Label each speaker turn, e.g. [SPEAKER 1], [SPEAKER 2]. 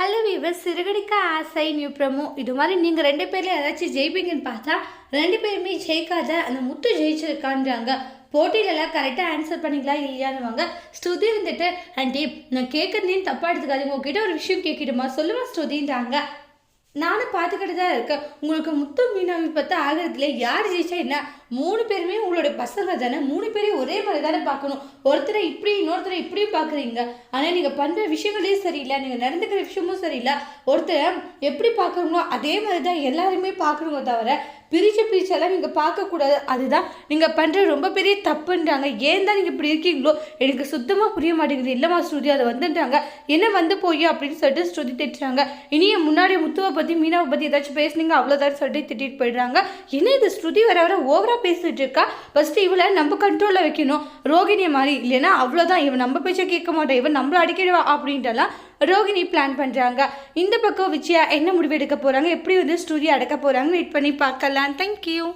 [SPEAKER 1] Hello viewer சிறுகடிக்க ஆசை new promo இது மாதிரி நீங்கள் ரெண்டு பேரில் ஏதாச்சும் ஜெயிப்பீங்கன்னு பார்த்தா ரெண்டு பேருமே ஜெயிக்காத அந்த முத்து ஜெயிச்சிருக்கான்றாங்க. போட்டியிலலாம் கரெக்டாக ஆன்சர் பண்ணிக்கலாம் இல்லையானுவாங்க ஸ்ருதி இருந்துட்டு ஆண்டி நான் கேட்குறதுலேயும் தப்பாக எடுத்துக்காது உங்ககிட்ட ஒரு விஷயம் கேட்கிடுமா சொல்லுமா ஸ்ருதின்றாங்க. நானும் பார்த்துக்கிட்டு தான் இருக்கேன். உங்களுக்கு முத்து மீனாவை பார்த்தா ஆகிறதுல யார் ஜெயிச்சா என்ன? மூணு பேருமே உங்களுடைய பசங்க தானே? மூணு பேரையும் ஒரே மாதிரி தானே பார்க்கணும். ஒருத்தரை இப்படி இன்னொருத்தரை இப்படியும் பார்க்குறீங்க. ஆனால் நீங்கள் பண்ணுற விஷயங்களே சரியில்லை. நீங்கள் நடந்துக்கிற விஷயமும் சரியில்லை. ஒருத்தரை எப்படி பார்க்குறீங்களோ அதே மாதிரி தான் எல்லாருமே பார்க்கணுங்க தவிர பிரித்து பிரிச்செல்லாம் நீங்கள் பார்க்கக்கூடாது. அதுதான் நீங்கள் பண்ணுற ரொம்ப பெரிய தப்புன்றாங்க. ஏன் தான் நீங்கள் இப்படி இருக்கீங்களோ? எனக்கு சுத்தமாக புரிய மாட்டேங்குது. இல்லைம்மா ஸ்ருதி அதை வந்துட்டாங்க என்ன வந்து போய் அப்படின்னு சொல்லிட்டு ஸ்ருதி திட்டுறாங்க. இனிய முன்னாடி முத்துவை பற்றி மீனாவை பற்றி ஏதாச்சும் பேசுனீங்க அவ்வளோதான் சொல்லிட்டு திட்டிட்டு போயிடுறாங்க. என்ன இது? ஸ்ருதி வர வர ஓவராக பேசிட்டு இருக்கா? ஃபஸ்ட்டு இவளை நம்ம கண்ட்ரோலில் வைக்கணும். ரோகிணியை மாதிரி. இல்லைன்னா அவ்வளோதான் இவன் நம்ம பேச்சை கேட்க மாட்டான். இவன் நம்மள அடிக்கிடுவா அப்படின்ட்டுலாம் ரோகிணி பிளான் பண்ணுறாங்க இந்த பக்கம் விஜயா என்ன முடிவு எடுக்க போகிறாங்க எப்படி வந்து ஸ்டூடியோ அடக்க போகிறாங்க வெயிட் பண்ணி பார்க்கலாம். தேங்க்யூ